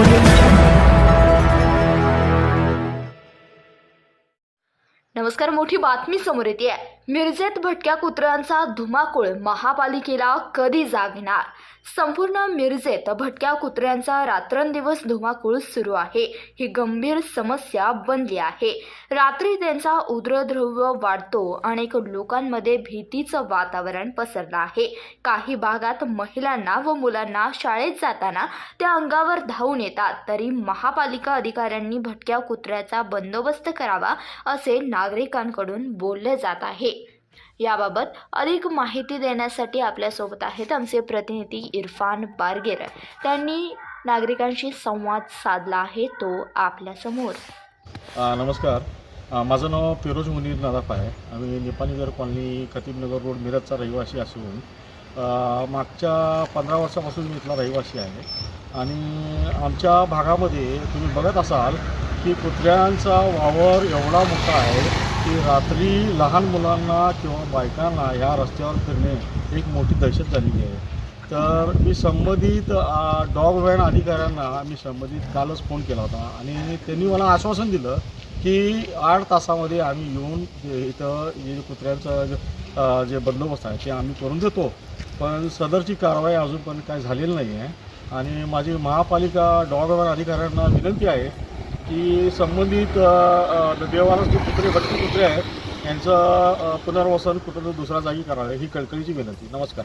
audio. नमस्कार मोठी बातमी समोर येते. आहे मिरजेत भटक्या कुत्र्यांचा धुमाकूळ महापालिकेला कधी जागणार? संपूर्ण मिरजेत भटक्या कुत्र्यांचा रात्रंदिवस धुमाकूळ सुरू आहे. ही गंभीर समस्या बनली आहे. रात्री त्यांचा उद्रद्रव्य वाढतो. अनेक लोकांमध्ये भीतीचं वातावरण पसरलं आहे. काही भागात महिलांना व मुलांना शाळेत जाताना त्या अंगावर धावून येतात. तरी महापालिका अधिकाऱ्यांनी भटक्या कुत्र्याचा बंदोबस्त करावा असे नागरिकांकडून बोलले जात आहे. याबाबत अधिक माहिती देण्यासाठी आपल्यासोबत आहेत आमचे प्रतिनिधी इरफान बारगेर. त्यांनी नागरिकांशी संवाद साधला आहे तो आपल्यासमोर. नमस्कार. माझं नाव फिरोज मुनीर नदाफ आहे आम्ही नेपाळीगर कॉलनी खतीबनगर रोड मिरजचा रहिवासी असून मागच्या पंधरा वर्षापासून मी इथला रहिवासी आहे. आणि आमच्या भागामध्ये तुम्ही बघत असाल की कुत्र्यांचा वावर एवढा मोठा आहे की रात्री लहान मुलांना किंवा बायकांना ह्या रस्त्यावर फिरणे एक मोठी दहशत झालेली आहे. तर मी संबंधित डॉग वॅन अधिकाऱ्यांना मी संबंधित कालच फोन केला होता आणि त्यांनी मला आश्वासन दिलं की आठ तासामध्ये आम्ही येऊन इथं जे कुत्र्यांचं जे, बंदोबस्त आहे ते आम्ही करून देतो. पण सदरची कारवाई अजूनपर्यंत काय झालेली नाही आहे आणि माझी महापालिका डॉग वॅन अधिकाऱ्यांना विनंती आहे की संबंधित अ, जे कुत्रे भटके कुत्रे आहेत यांचं पुनर्वसन कुठं दुसऱ्या जागी करावे ही कळकळीची विनंती. नमस्कार.